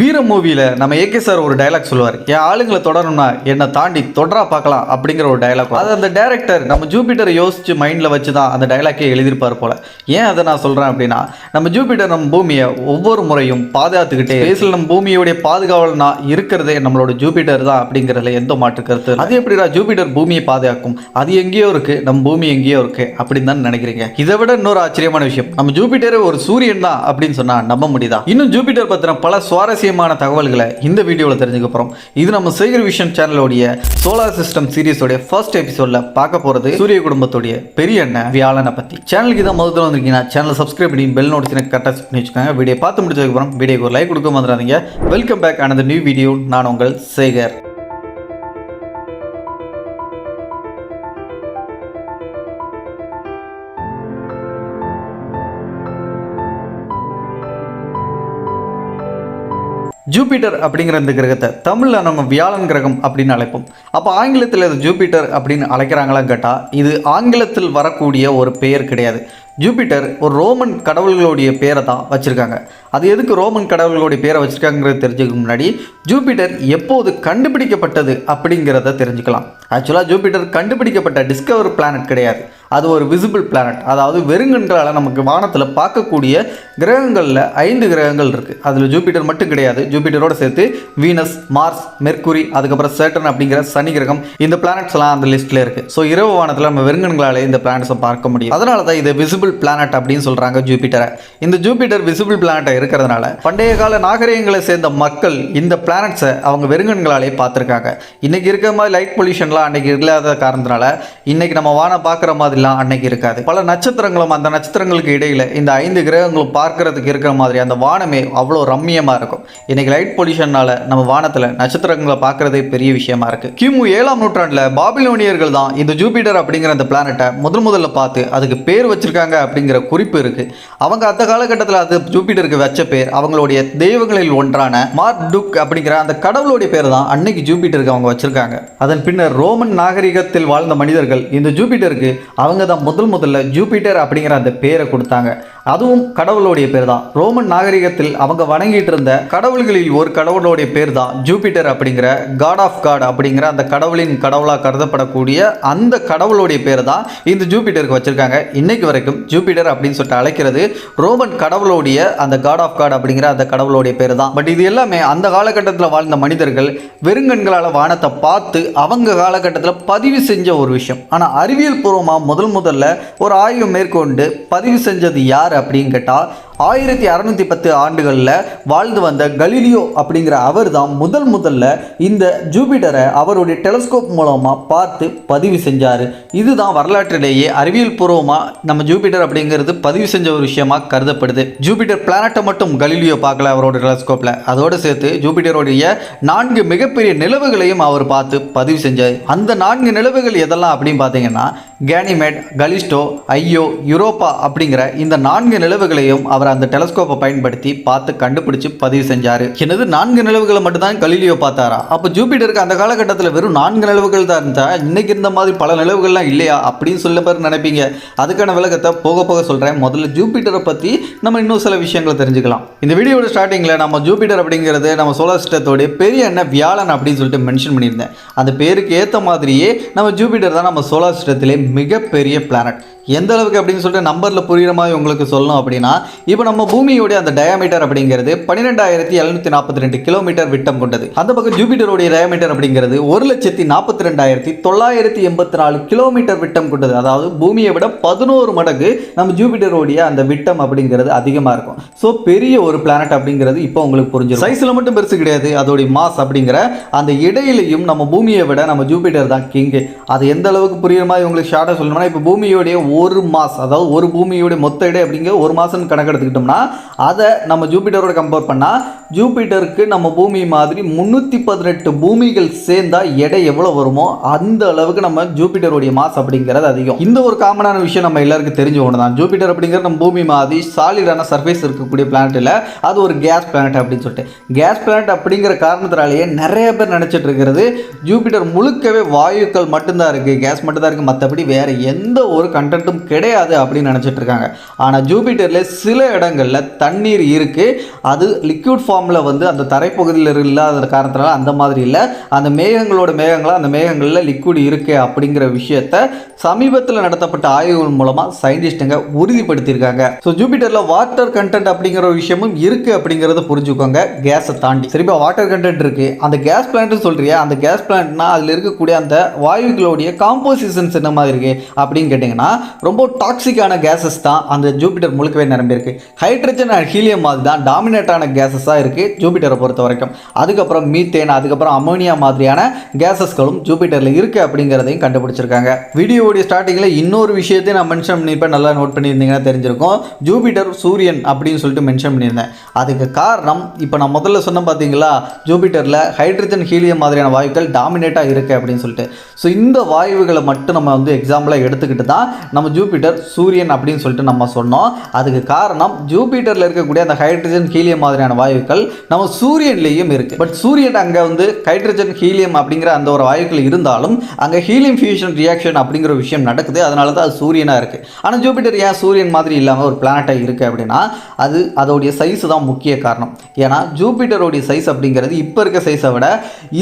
வீர மூவியில் நம்ம ஏகே சார் ஒரு டைலாக் சொல்லுவார். என் ஆளுங்களை தொடரணும்னா என்னை தாண்டி தொடரா பார்க்கலாம் அப்படிங்கிற ஒரு டைலாக் அது அந்த டேரக்டர் நம்ம ஜூபிட்டரை யோசிச்சு மைண்டில் வச்சு தான் அந்த டைலாக்கே எழுதியிருப்பார் போல. ஏன் அதை நான் சொல்கிறேன் அப்படின்னா நம்ம ஜூபிட்டர் நம்ம பூமியை ஒவ்வொரு முறையும் பாதுகாத்துக்கிட்டே பேசல நம்ம பூமியோடைய பாதுகாவலனா இருக்கிறதே நம்மளோட ஜூபிட்டர் தான் அப்படிங்கிறதுல எந்த மாற்று கருத்து. அது எப்படிடா ஜூபிட்டர் பூமியை பாதுகாக்கும்? அது எங்கேயோ இருக்கு நம்ம பூமி எங்கேயோ இருக்கு அப்படின்னு தான் நினைக்கிறீங்க. இதை விட இன்னொரு ஆச்சரியமான விஷயம் நம்ம ஜூபிட்டரே ஒரு சூரியன் தான் அப்படின்னு சொன்னா நம்ப முடியுதா? இன்னும் ஜூபிட்டர் பத்தின பல சுவாரஸ்யமான தகவல்களை இந்த வீடியோவில் தெரிஞ்சுக்க போகிறோம் இது நம்ம சேகர் விஷன் சேனலோடைய சோலார் சிஸ்டம் சீரிஸோடைய ஃபர்ஸ்ட் எபிசோடில் பார்க்க போகிறது சூரிய குடும்பத்துடைய பெரிய அண்ணன் வியாழனை பற்றி சேனலுக்கு தான் முதல்ல வந்திருக்கீங்கன்னா சேனல் சப்ஸ்கிரைப் பண்ணி பெல் நோட்டிஸ் கரெக்டாக பண்ணி வச்சுக்கோங்க. வீடியோ பார்த்து முடிச்சதுக்கப்புறம் வீடியோக்கு ஒரு லைக் கொடுக்க வந்துடாதீங்க welcome back and new video நான் உங்கள் சேகர். ஜூபிட்டர் அப்படிங்கிற இந்த கிரகத்தை தமிழில் நம்ம வியாழன் கிரகம் அப்படின்னு அழைப்போம். அப்போ ஆங்கிலத்தில் இது ஜூபிட்டர் அப்படின்னு அழைக்கிறாங்களான்னு கேட்டால் இது ஆங்கிலத்தில் வரக்கூடிய ஒரு பெயர் கிடையாது. ஜூபிட்டர் ஒரு ரோமன் கடவுள்களுடைய பேரை தான் வச்சுருக்காங்க. அது எதுக்கு ரோமன் கடவுள்களுடைய பேரை வச்சுருக்காங்கிறது தெரிஞ்சுக்க முன்னாடி ஜூபிட்டர் எப்போது கண்டுபிடிக்கப்பட்டது அப்படிங்கிறத தெரிஞ்சுக்கலாம். ஆக்சுவலாக ஜூபிட்டர் கண்டுபிடிக்கப்பட்ட டிஸ்கவர் பிளானட் கிடையாது. அது ஒரு விசிபிள் பிளானட் அதாவது வெறுங்கண்களால் நமக்கு வானத்தில் பார்க்கக்கூடிய கிரகங்களில் ஐந்து கிரகங்கள் இருக்குது அதில் ஜூபிட்டர் மட்டும் கிடையாது. ஜூபிட்டரோடு சேர்த்து வீனஸ் மார்ஸ் மெர்க்குரி அதுக்கப்புறம் சேட்டன் அப்படிங்கிற சனி கிரகம் இந்த பிளானட்ஸ்லாம் அந்த லிஸ்ட்டில் இருக்குது ஸோ இரவு வானத்தில் நம்ம வெறுங்கண்களால் இந்த பிளானட்ஸை பார்க்க முடியும். அதனால தான் இது விசிபிள் பிளானட் அப்படின்னு சொல்கிறாங்க ஜூபிட்டரை. இந்த ஜூபிட்டர் விசிபிள் பிளானட்டாக இருக்கிறதுனால பண்டைய கால நாகரிகங்களை சேர்ந்த மக்கள் இந்த பிளானட்ஸை அவங்க வெறுங்கண்களாலே பார்த்துருக்காங்க. இன்னைக்கு இருக்கிற மாதிரி லைட் பொல்யூஷன்லாம் அன்னைக்கு இல்லாத காரணத்தினால இன்னைக்கு நம்ம வானம் பார்க்குற மாதிரிலாம் அன்னைக்கு இருக்காது. பல நட்சத்திரங்களும் அந்த நட்சத்திரங்களுக்கு இடையில இந்த ஐந்து கிரகங்களும் பார்க்கறதுக்கு இருக்கிற மாதிரி அந்த வானமே அவ்வளோ ரம்மியமாக இருக்கும். இன்றைக்கி லைட் பொல்யூஷனால் நம்ம வானத்தில் நட்சத்திரங்களை பார்க்கறதே பெரிய விஷயமா இருக்கு. கிமு ஏழாம் நூற்றாண்டில் பாபிலோனியர்கள் தான் இந்த ஜூபிட்டர் அப்படிங்கிற அந்த பிளானட்டை முதல் முதல்ல பார்த்து அதுக்கு பேர் வச்சிருக்காங்க அப்படிங்கிற குறிப்பு இருக்கு. அவங்க அந்த காலகட்டத்தில் அது ஜூபிட்டருக்கு வச்ச பேர். அவங்களுடைய தெய்வங்களில் ஒன்றான மார்க் டுக் அப்படிங்கிற அந்த கடவுளுடைய பேர் தான் அன்னைக்கு ஜூபிட்டருக்கு அவங்க வச்சிருக்காங்க. அதன் பின்னர் ரோமன் நாகரிகத்தில் வாழ்ந்த மனிதர்கள் இந்த ஜூபிட்டருக்கு அவங்க தான் முதல் முதல்ல ஜூபிட்டர் அப்படிங்கிற அந்த பேரை கொடுத்தாங்க. அதுவும் கடவுளுடைய பேர் தான் ரோமன் நாகரிகத்தில் அவங்க வணங்கிட்டு இருந்த கடவுள்களில் ஒரு கடவுளுடைய பேர் தான் ஜூபிட்டர் அப்படிங்கிற காட் ஆஃப் காட் அப்படிங்கிற அந்த கடவுளின் கடவுளாக கருதப்படக்கூடிய அந்த கடவுளுடைய பேர் தான் இந்த ஜூபிட்டருக்கு வச்சிருக்காங்க. இன்னைக்கு வரைக்கும் ஜூபிட்டர் அப்படின்னு சொல்லிட்டு அழைக்கிறது ரோமன் கடவுளுடைய அந்த காட் ஆஃப் காட் அப்படிங்கிற அந்த கடவுளுடைய பேர் தான் பட் இது எல்லாமே அந்த காலகட்டத்தில் வாழ்ந்த மனிதர்கள் வெறுங்கண்களால் வானத்தை பார்த்து அவங்க காலகட்டத்தில் பதிவு செஞ்ச ஒரு விஷயம். ஆனால் அறிவியல் பூர்வமாக முதல் முதல்ல ஒரு ஆய்வு மேற்கொண்டு பதிவு செஞ்சது யார்? அப்படின்னு கேட்டால் ஆயிரத்தி அறநூற்றி பத்து ஆண்டுகளில் வாழ்ந்து வந்த கலீலியோ அப்படிங்கிற அவர் தான் முதல் முதல்ல இந்த ஜூபிட்டரை அவருடைய டெலஸ்கோப் மூலமாக பார்த்து பதிவு செஞ்சார். இதுதான் வரலாற்றிலேயே அறிவியல் பூர்வமாக நம்ம ஜூபிட்டர் அப்படிங்கிறது பதிவு செஞ்ச ஒரு விஷயமா கருதப்படுது. ஜூபிட்டர் பிளானட்டை மட்டும் கலீலியோ பார்க்கல அவரோட டெலஸ்கோப்பில் அதோடு சேர்த்து ஜூபிட்டருடைய நான்கு மிகப்பெரிய நிலவுகளையும் அவர் பார்த்து பதிவு செஞ்சார். அந்த நான்கு நிலவுகள் எதெல்லாம் அப்படின்னு பார்த்தீங்கன்னா கேனிமேட் கலிஸ்டோ ஐயோ யூரோப்பா அப்படிங்கிற இந்த நான்கு நிலவுகளையும் அவர் அந்த டெலஸ்கோப்பை பயன்படுத்தி பார்த்து கண்டுபிடிச்சு பதிவு செஞ்சார். என்னது நான்கு நிலவுகளை மட்டும்தான் கலீலியோ பார்த்தாரா? அப்போ ஜூபிட்டருக்கு அந்த காலகட்டத்தில் வெறும் நான்கு நிலவுகள் தான் இருந்தா இன்னைக்கு இருந்த மாதிரி பல நிலவுகள்லாம் இல்லையா? அப்படின்னு சொல்ல பேர் நினைப்பீங்க. அதுக்கான விளக்கத்தை போக போக சொல்கிறேன் முதல்ல ஜூபிட்டரை பற்றி நம்ம இன்னும் சில விஷயங்களை தெரிஞ்சுக்கலாம். இந்த வீடியோட ஸ்டார்டிங்கில் நம்ம ஜூபிட்டர் அப்படிங்கிறது நம்ம சோலார் சிஸ்டத்தோடைய பெரிய என்ன வியாழன் அப்படின்னு சொல்லிட்டு மென்ஷன் பண்ணியிருந்தேன். அந்த பேருக்கு ஏற்ற மாதிரியே நம்ம ஜூபிட்டர் தான் நம்ம சோலார் சிஸ்டத்திலே மிகப்பெரிய பிளானட் எந்த அளவுக்கு அப்படின்னு சொல்லிட்டு நம்பரில் புரிகிற மாதிரி உங்களுக்கு சொல்லணும் அப்படின்னா இப்போ நம்ம பூமியோடைய அந்த டயாமீட்டர் அப்படிங்கிறது பன்னிரெண்டாயிரத்தி எழுநூத்தி நாற்பத்தி ரெண்டு கிலோமீட்டர் விட்டம் கொண்டது. அந்த பக்கம் ஜூபிட்டருடைய டயாமீட்டர் அப்படிங்கிறது ஒரு லட்சத்தி நாற்பத்தி ரெண்டாயிரத்தி தொள்ளாயிரத்தி எண்பத்தி நாலு கிலோமீட்டர் விட்டம் கொண்டது. அதாவது பூமியை விட பதினோரு மடங்கு நம்ம ஜூபிட்டருடைய அந்த விட்டம் அப்படிங்கிறது அதிகமாக இருக்கும். ஸோ பெரிய ஒரு பிளானட் அப்படிங்கிறது இப்போ உங்களுக்கு புரிஞ்சிடும் சைஸில் மட்டும் பெருசு கிடையாது. அதோடைய மாஸ் அப்படிங்கிற அந்த இடையிலையும் நம்ம பூமியை விட நம்ம ஜூபிட்டர் தான் கிங்கு அது எந்த அளவுக்கு புரியுற மாதிரி உங்களுக்கு ஷார்ட்டாக சொல்லணும்னா இப்போ பூமியோடைய ஒரு மாதம் அதாவது ஒரு பூமியோட மொத்த எடை அப்படிங்கிற ஒரு மாதம்னு கணக்கு எடுத்துக்கிட்டோம்னா அதை நம்ம ஜூபிட்டரோட கம்பேர் பண்ணால் ஜூபிட்டருக்கு நம்ம பூமி மாதிரி முந்நூற்றி பதினெட்டு பூமிகள் சேர்ந்தால் எடை எவ்வளோ வருமோ அந்த அளவுக்கு நம்ம ஜூபிட்டருடைய மாஸ் அப்படிங்கிறது அதிகம். இந்த ஒரு காமனான விஷயம் நம்ம எல்லாருக்கும் தெரிஞ்ச ஒன்று தான் ஜூபிட்டர் அப்படிங்கிறது நம்ம பூமி மாதிரி சாலிடான சர்ஃபேஸ் இருக்கக்கூடிய பிளானட்டில் அது ஒரு கேஸ் பிளானட் அப்படின்னு சொல்லிட்டு. கேஸ் பிளானட் அப்படிங்கிற காரணத்தினாலேயே நிறைய பேர் நினச்சிட்டு இருக்கிறது ஜூபிட்டர் முழுக்கவே வாயுக்கள் மட்டும்தான் இருக்குது கேஸ் மட்டும்தான் இருக்குது மற்றபடி வேறு எந்த ஒரு கண்டென்ட்டும் கிடையாது அப்படின்னு நினச்சிட்டு இருக்காங்க. ஆனால் ஜூபிட்டரில் சில இடங்களில் தண்ணீர் இருக்குது அது லிக்விட் ஃபார்ம் ஃபார்மில் வந்து அந்த தரைப்பகுதியில் இல்லாத காரணத்தினால அந்த மாதிரி இல்லை. அந்த மேகங்களோட மேகங்களாக அந்த மேகங்களில் லிக்விட் இருக்கு அப்படிங்கிற விஷயத்த சமீபத்தில் நடத்தப்பட்ட ஆய்வுகள் மூலமாக சயின்டிஸ்ட்டுங்க உறுதிப்படுத்தியிருக்காங்க. ஸோ ஜூபிட்டரில் வாட்டர் கண்டென்ட் அப்படிங்கிற ஒரு விஷயமும் இருக்குது அப்படிங்கிறத புரிஞ்சுக்கோங்க. கேஸை தாண்டி. சரிப்பா வாட்டர் கண்டென்ட் இருக்குது அந்த கேஸ் பிளான்ட்னு சொல்கிறியா அந்த கேஸ் பிளான்ட்னா அதில் இருக்கக்கூடிய அந்த வாயுக்களுடைய காம்போசிஷன்ஸ் என்ன மாதிரி இருக்குது அப்படின்னு கேட்டிங்கன்னா ரொம்ப டாக்ஸிக்கான கேஸஸ் தான் அந்த ஜூபிட்டர் முழுக்கவே நிரம்பியிருக்கு. ஹைட்ரஜன் அண்ட் ஹீலியம் மாதிரி தான் டாமினேட்டான கேஸஸாக இருக்குது ஜூபிட்டரை பொறுத்த வரைக்கும். அதுக்கப்புறம் மீத்தேன் அதுக்கப்புறம் அமோனியா மாதிரியான கேஸஸ்களும் ஜூபிட்டரில் இருக்குது அப்படிங்கிறதையும் கண்டுபிடிச்சிருக்காங்க. வீடியோடைய ஸ்டார்டிங்கில் இன்னொரு விஷயத்தையும் நான் மென்ஷன் பண்ணியிருப்பேன் நல்லா நோட் பண்ணியிருந்தீங்கன்னா தெரிஞ்சிருக்கும். ஜூபிட்டர் சூரியன் அப்படின்னு சொல்லிட்டு மென்ஷன் பண்ணியிருந்தேன். அதுக்கு காரணம் இப்போ நான் முதல்ல சொன்னேன் பார்த்தீங்களா ஜூபிட்டரில் ஹைட்ரஜன் ஹீலியம் மாதிரியான வாயுக்கள் டாமினேட்டாக இருக்குது அப்படின்னு சொல்லிட்டு. ஸோ இந்த வாயுகளை மட்டும் நம்ம வந்து எக்ஸாம்பிளாக எடுத்துக்கிட்டு தான் நம்ம ஜூபிட்டர் சூரியன் அப்படின்னு சொல்லிட்டு நம்ம சொன்னோம். அதுக்கு காரணம் ஜூபிட்டரில் இருக்கக்கூடிய அந்த ஹைட்ரஜன் ஹீலியம் மாதிரியான வாயுக்கள் நம்ம சூரியன்லேயும் இருக்குது பட் சூரியன் அங்கே வந்து ஹைட்ரஜன் ஹீலியம் அப்படிங்கிற அந்த ஒரு வாயுக்கள் இருந்தாலும் அங்கே ஹீலியம் ஃபியூஷன் ரியாக்ஷன் அப்படிங்கிற ஒரு விஷயம் நடக்குது. அதனால தான் அது சூரியனாக இருக்குது ஆனால் ஜூபிட்டர் ஏன் சூரியன் மாதிரி இல்லாமல் ஒரு பிளானட்டாக இருக்குது அப்படின்னா அது அதோடைய சைஸ் தான் முக்கிய காரணம். ஏன்னா ஜூபிட்டரோடைய சைஸ் அப்படிங்கிறது இப்போ இருக்க சைஸை விட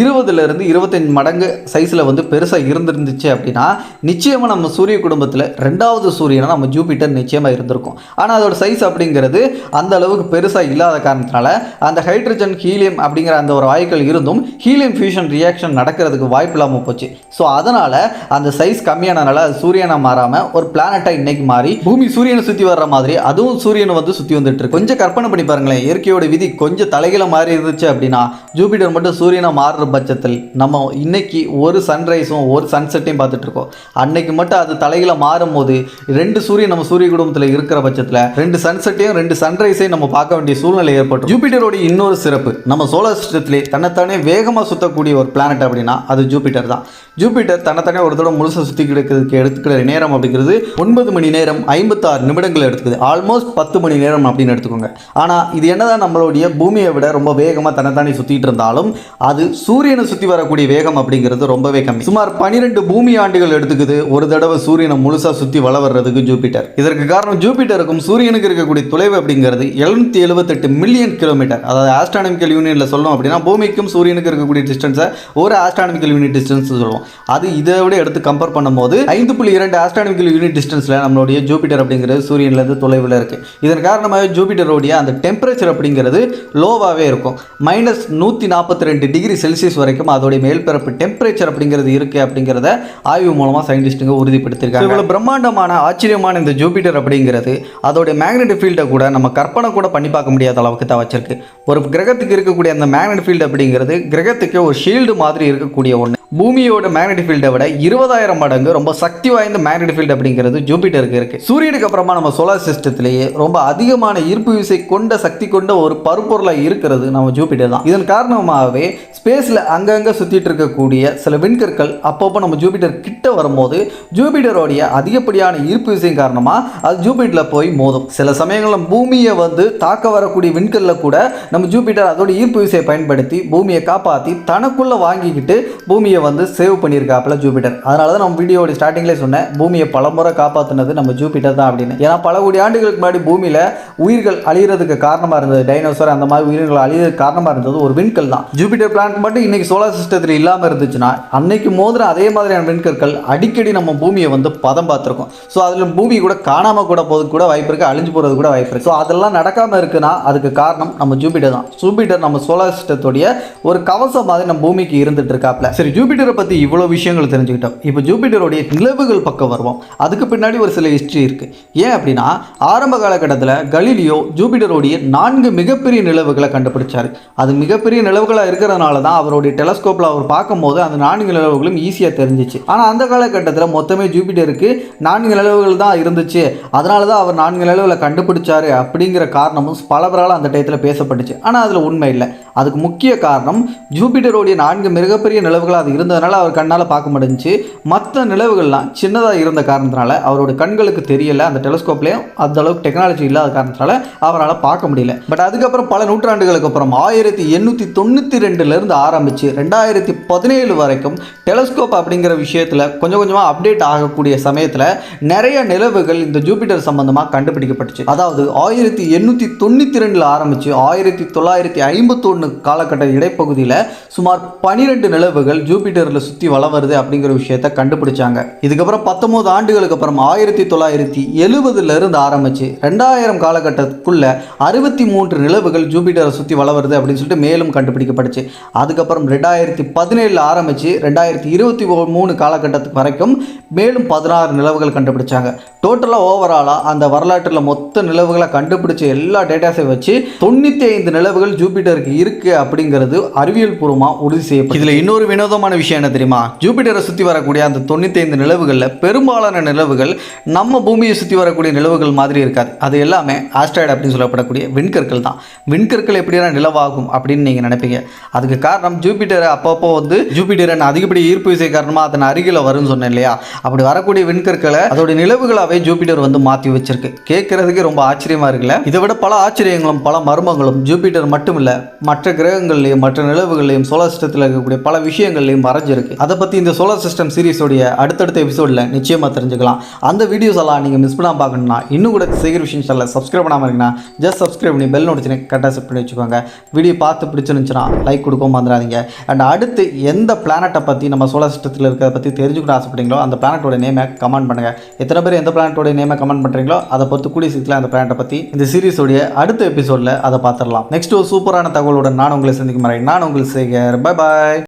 இருபதுலேருந்து இருபத்தஞ்சு மடங்கு சைஸில் வந்து பெருசாக இருந்திருந்துச்சு அப்படின்னா நிச்சயமாக நம்ம சூரிய குடும்பத்தில் ரெண்டாவது சூரியனாக நம்ம ஜூபிட்டர் நிச்சயமாக இருந்திருக்கும். ஆனால் அதோட சைஸ் அப்படிங்கிறது அந்த அளவுக்கு பெருசாக இல்லாத காரணத்தினால அந்த ஹைட்ரஜன் ஹீலியம் அப்படிங்கிற அந்த ஒரு வாயுக்கள் இருந்தும் ஹீலியம் ஃபியூஷன் ரியாக்ஷன் நடக்கிறதுக்கு வாய்ப்பு இல்லாமல் போச்சு. ஸோ அதனால் அந்த சைஸ் கம்மியானனால அது சூரியனாக மாறாமல் ஒரு பிளானட்டாக இன்னைக்கு மாறி பூமி சூரியனை சுற்றி வர்ற மாதிரி அதுவும் சூரியனை வந்து சுற்றி வந்துட்டு இருக்கு. கொஞ்சம் கற்பனை பண்ணி பாருங்களேன் இயற்கையோட விதி கொஞ்சம் தலைகளை மாறி இருந்துச்சு அப்படின்னா ஜூபிட்டர் மட்டும் சூரியனை மாறுற பட்சத்தில் நம்ம இன்னைக்கு ஒரு சன்ரைஸும் ஒரு சன்செட்டையும் பார்த்துட்டு இருக்கோம். அன்னைக்கு மட்டும் அது தலைகீழ மாறும் போது ரெண்டு சூரியன் நம்ம சூரிய குடும்பத்தில் இருக்கிற பட்சத்தில் ரெண்டு சன்செட்டையும் ரெண்டு சன்ரைஸையும் நம்ம பார்க்க வேண்டிய சூழ்நிலை ஏற்பட்டு ஜூபிட்டரோட இன்னொரு சிறப்பு. நம்ம சோலார் சிஸ்டத்திலே தன்னைத்தானே வேகமாக சுற்றக்கூடிய ஒரு பிளானட் அப்படின்னா அது ஜூபிட்டர் தான். ஜூபிட்டர் தன்னைத்தானே ஒரு தடவை முழுசாக சுற்றி கிடக்கிறதுக்கு எடுத்துக்கிற நேரம் அப்படிங்கிறது ஒன்பது மணி நேரம் ஐம்பத்தாறு நிமிடங்கள் எடுத்துக்குது. ஆல்மோஸ்ட் பத்து மணி நேரம் அப்படின்னு எடுத்துக்கோங்க. ஆனால் இது என்னதான் நம்மளுடைய பூமியை விட ரொம்ப வேகமாக தன்னைத்தானே சுற்றிட்டு இருந்தாலும் அது சூரியனை சுற்றி வரக்கூடிய வேகம் அப்படிங்கிறது ரொம்பவே கம்மி. சுமார் பன்னிரெண்டு பூமி ஆண்டுகள் எடுத்துக்குது. ஒரு தடவை சூரியனை முழுசாக சுற்றி வள வர்றதுக்கு ஜூபிட்டர் இதற்கு காரணம் ஜூபிட்டருக்கும் சூரியனுக்கு இருக்கக்கூடிய தொலைவு அப்படிங்கிறது எழுநூத்தி எழுபத்தெட்டு மில்லியன் கிலோமீட்டர் அதாவது ஆஸ்ட்ரானமிக்கல் யூனியனில் சொல்லணும் அப்படின்னா பூமிக்கும் சூரியனுக்கு இருக்கக்கூடிய டிஸ்டன்ஸை ஒரு ஆஸ்ட்ரானமிக்கல் யூனிட் டிஸ்டன்ஸ் சொல்லுவோம். அது இதை விட எடுத்து கம்பேர் பண்ணும்போது ஐந்து புள்ளி இரண்டு ஆஸ்ட்ரானமிக்கல் யூனிட் டிஸ்டன்ஸில் நம்மளுடைய ஜூபிட்டர் அப்படிங்கிறது சூரியன்லேருந்து தொலைவில் இருக்குது இதன் காரணமாக ஜூபிட்டருடைய அந்த டெம்பரேச்சர் அப்படிங்கிறது லோவாகவே இருக்கும். மைனஸ் நூற்றி நாற்பத்தி ரெண்டு டிகிரி செல்சியஸ் வரைக்கும் அதோடைய மேல்பரப்பு டெம்பரேச்சர் அப்படிங்கிறது இருக்குது அப்படிங்கிறத ஆய்வு மூலமாக சயின்டிஸ்ட்டுங்க உறுதிப்படுத்தியிருக்காங்க. இவ்வளோ பிரம்மாண்டமான ஆச்சரியமான இந்த ஜூபிட்டர் அப்படிங்கிறது அதோடைய மேக்னெட்டிக் ஃபீல்டை கூட நம்ம கற்பனை கூட பண்ணி பார்க்க முடியாத அளவுக்கு தான் வச்சிருக்கு. ஒரு கிரகத்துக்கு இருக்கக்கூடிய அந்த மேக்னெட்டிக் ஃபீல்டு அப்படிங்கிறது கிரகத்துக்கு ஒரு ஷீல்டு மாதிரி இருக்கக்கூடிய ஒன்று பூமியோட மேக்னெட்டிக் ஃபீல்டை விட இருபதாயிரம் மடங்கு ரொம்ப சக்தி வாய்ந்த மேக்னெட்டிக் ஃபீல்டு அப்படிங்கிறது ஜூபிட்டருக்கு இருக்கு. சூரியனுக்கு அப்புறமா நம்ம சோலார் சிஸ்டத்திலேயே ரொம்ப அதிகமான ஈர்ப்பு விசை கொண்ட சக்தி கொண்ட ஒரு பருப்பொருளாக இருக்கிறது நம்ம ஜூபிட்டர் தான். இதன் காரணமாகவே ஸ்பேஸில் அங்கங்கே சுற்றிட்டு இருக்கக்கூடிய சில விண்கற்கள் அப்பப்போ நம்ம ஜூபிட்டர் கிட்ட வரும்போது ஜூபிட்டரோடைய அதிகப்படியான ஈர்ப்பு விசையின் காரணமாக அது ஜூபிட்டரில் போய் மோதும். சில சமயங்களில் பூமியை வந்து தாக்க வரக்கூடிய விண்கல்லில் கூட நம்ம ஜூபிட்டர் அதோட ஈர்ப்பு விசையை பயன்படுத்தி பூமியை காப்பாற்றி தனக்குள்ளே வாங்கிக்கிட்டு பூமியை வந்து சேவ் பண்ணியிருக்காப்புல ஜூபிட்டர். அதனால தான் நம்ம வீடியோட ஸ்டார்டிங்லேயே சொன்னேன் பூமியை பலமுறை காப்பாற்றினது நம்ம ஜூபிட்டர் தான் அப்படின்னு. ஏன்னா பல கோடி ஆண்டுகளுக்கு முன்னாடி பூமியில் உயிர்கள் அழியிறதுக்கு காரணமாக இருந்தது டைனோசர் அந்த மாதிரி உயிர்கள் அழிகிறதுக்கு காரணமாக இருந்தது ஒரு விண்கல் தான். ஜூபிட்டர் பிளானட் மட்டும் இன்னைக்கு சோலார் சிஸ்டத்தில் இல்லாமல் இருந்துச்சுன்னா அன்னைக்கு மோதிர அதே மாதிரியான விண்கற்கள் அடிக்கடி நம்ம பூமியை வந்து பதம் பார்த்துருக்கோம். ஸோ அதில் பூமி கூட காணாமல் கூட போது கூட வாய்ப்பு இருக்குது அழிஞ்சு போகிறது கூட வாய்ப்பு இருக்குது ஸோ அதெல்லாம் நடக்காமல் இருக்குன்னா அதுக்கு காரணம் நம்ம ஜூபிட்டர் தான். ஜூபிட்டர் நம்ம சோலார் சிஸ்டத்துடைய ஒரு கவசம் மாதிரி நம்ம பூமிக்கு இருந்துட்டு இருக்காப்ல சரி ஜூ பற்றி இவ்வளோ விஷயங்கள் தெரிஞ்சுக்கிட்டோம். இப்போ ஜூபிட்டருடைய நிலவுகள் பக்கம் வருவோம். அதுக்கு பின்னாடி ஒரு சில ஹிஸ்ட்ரி இருக்குது ஏன் அப்படின்னா ஆரம்ப காலகட்டத்தில் கலீலியோ ஜூபிட்டருடைய நான்கு மிகப்பெரிய நிலவுகளை கண்டுபிடிச்சார். அது மிகப்பெரிய நிலவுகளாக இருக்கிறதுனால தான் அவருடைய டெலஸ்கோப்பில் அவர் பார்க்கும்போது அந்த நான்கு நிலவுகளும் ஈஸியாக தெரிஞ்சிச்சு. ஆனால் அந்த காலகட்டத்தில் மொத்தமே ஜூபிட்டருக்கு நான்கு நிலவுகள் தான் இருந்துச்சு. அதனால தான் அவர் நான்கு நிலவுகளை கண்டுபிடிச்சாரு அப்படிங்கிற காரணமும் பலவரால் அந்த டயத்தில் பேசப்பட்டுச்சு. ஆனால் அதில் உண்மை இல்லை. அதுக்கு முக்கிய காரணம் ஜூபிட்டருடைய நான்கு மிகப்பெரிய நிலவுகளாக அது இருந்ததுனால அவர் கண்ணால் பார்க்க முடிஞ்சு மற்ற நிலவுகள்லாம் சின்னதாக இருந்த காரணத்தினால அவரோட கண்களுக்கு தெரியல. அந்த டெலஸ்கோப்லேயும் அந்த அளவுக்கு டெக்னாலஜி இல்லாத காரணத்தினால அவரால் பார்க்க முடியல. பட் அதுக்கப்புறம் பல நூற்றாண்டுகளுக்கு அப்புறம் ஆயிரத்தி எண்ணூற்றி தொண்ணூற்றி ரெண்டுலேருந்து ஆரம்பித்து ரெண்டாயிரத்தி பதினேழு வரைக்கும் டெலஸ்கோப் அப்படிங்கிற விஷயத்தில் கொஞ்சம் கொஞ்சமாக அப்டேட் ஆகக்கூடிய சமயத்தில் நிறைய நிலவுகள் இந்த ஜூபிட்டர் சம்பந்தமாக கண்டுபிடிக்கப்பட்டுச்சு. அதாவது ஆயிரத்தி எண்ணூற்றி தொண்ணூற்றி ரெண்டில் ஆரம்பித்து ஆயிரத்தி தொள்ளாயிரத்தி ஐம்பத்தொன்று காலகட்ட இடைப்பகுதியில் சுமார் பனிரெண்டு நிலவுகள் ஜூபிட்டரில் சுற்றி வளம் வருது அப்படிங்கிற விஷயத்தை கண்டுபிடிச்சாங்க. இதுக்கப்புறம் பத்தொம்போது ஆண்டுகளுக்கு அப்புறம் ஆயிரத்தி தொள்ளாயிரத்தி எழுபதுலேருந்து ஆரம்பிச்சு ரெண்டாயிரம் காலகட்டத்துக்குள்ள அறுபத்தி மூன்று நிலவுகள் ஜூபிட்டரை சுற்றி வளம் வருது அப்படின்னு சொல்லிட்டு மேலும் கண்டுபிடிக்கப்பட்டுச்சு. அதுக்கப்புறம் ரெண்டாயிரத்தி பதினேழில் ஆரம்பித்து ரெண்டாயிரத்தி இருபத்தி மூணு காலகட்டத்துக்கு வரைக்கும் மேலும் பதினாறு நிலவுகள் கண்டுபிடிச்சாங்க. டோட்டலாக ஓவராலாக அந்த வரலாற்றில் மொத்த நிலவுகளை கண்டுபிடிச்ச எல்லா டேட்டாஸையும் வச்சு தொண்ணூற்றி ஐந்து நிலவுகள் ஜூபிட்டருக்கு இருக்குது அப்படிங்கிறது அறிவியல் பூர்வமாக உறுதி செய்யப்படும் இதில் இன்னொரு வினோதமான விஷயம் என்ன தெரியுமா? ஜூபிட்டரை சுற்றி வரக்கூடிய அந்த தொண்ணூத்தைந்து நிலவுகளில் பெரும்பாலான நிலவுகள் நம்ம பூமியை சுற்றி வரக்கூடிய நிலவுகள் மாதிரி இருக்காது. அது எல்லாமே ஆஸ்ட்ராய்டு அப்படின்னு சொல்லப்படக்கூடிய விண்கற்கள் தான். விண்கற்கள் எப்படியான நிலவாகும் அப்படின்னு நீங்கள் நினைப்பீங்க. அதுக்கு காரணம் ஜூபிட்டரை அப்பப்போ வந்து ஜூபிட்டரன் அதிகப்படி ஈர்ப்பு விசை காரணமாக அதன் அருகில் வரும்னு சொன்னேன் இல்லையா? அப்படி வரக்கூடிய விண்கற்களை அதோட நிலவுகளாகவே ஜூபிட்டர் வந்து மாற்றி வச்சிருக்கு. கேட்கறதுக்கே ரொம்ப ஆச்சரியமாக இருக்குல்ல? இதை விட பல ஆச்சரியங்களும் பல மர்மங்களும் ஜூபிட்டர் மட்டும் இல்லை மற்ற கிரகங்கள்லையும் மற்ற நிலவுகள்லையும் சோழ சிஸ்டத்தில் இருக்கக்கூடிய பல விஷயங்கள்லையும் மறைஞ்சிருக்கு. அதை பற்றி இந்த சோலார் சிஸ்டம் சீரிஸோடைய அடுத்தடுத்த எபிசோடில் நிச்சயமாக தெரிஞ்சுக்கலாம். அந்த வீடியோஸ் எல்லாம் நீங்கள் மிஸ் பண்ணாமல் பார்க்கணும்னா இன்னும் கூட சேகர் விஷயம் சேனல் சப்ஸ்கிரைப் பண்ணாமல் இருக்கீங்கன்னா ஜஸ்ட் சப்ஸ்கிரைப் பண்ணி பெல் நோட்டிச்சு கரெக்டாக செட் பண்ணி வச்சுக்கோங்க. வீடியோ பார்த்து பிடிச்சிருந்துச்சுன்னா லைக் கொடுக்கவும் மறந்துடாதீங்க. அண்ட் அடுத்து எந்த பிளானட்டை பற்றி நம்ம சோலார் சிஸ்டத்தில் இருக்கிறத பற்றி தெரிஞ்சுக்கணும் ஆசைப்பட்டீங்களோ அந்த பிளானட்டோட நேமை கமெண்ட் பண்ணுங்கள் எத்தனை பேர் எந்த பிளானட்டோட நேமை கமெண்ட் பண்ணுறீங்களோ அதை பொறுத்து கூடிய சீக்கிரம் அந்த பிளானட்டை பற்றி இந்த சீரிஸோடைய அடுத்த எபிசோடில் அதை பார்த்துடலாம். நெக்ஸ்ட் ஒரு சூப்பரான தகவலுடன் நான் உங்களை சந்திக்கும் வரை நான் உங்கள் சேகர். பாய் பாய்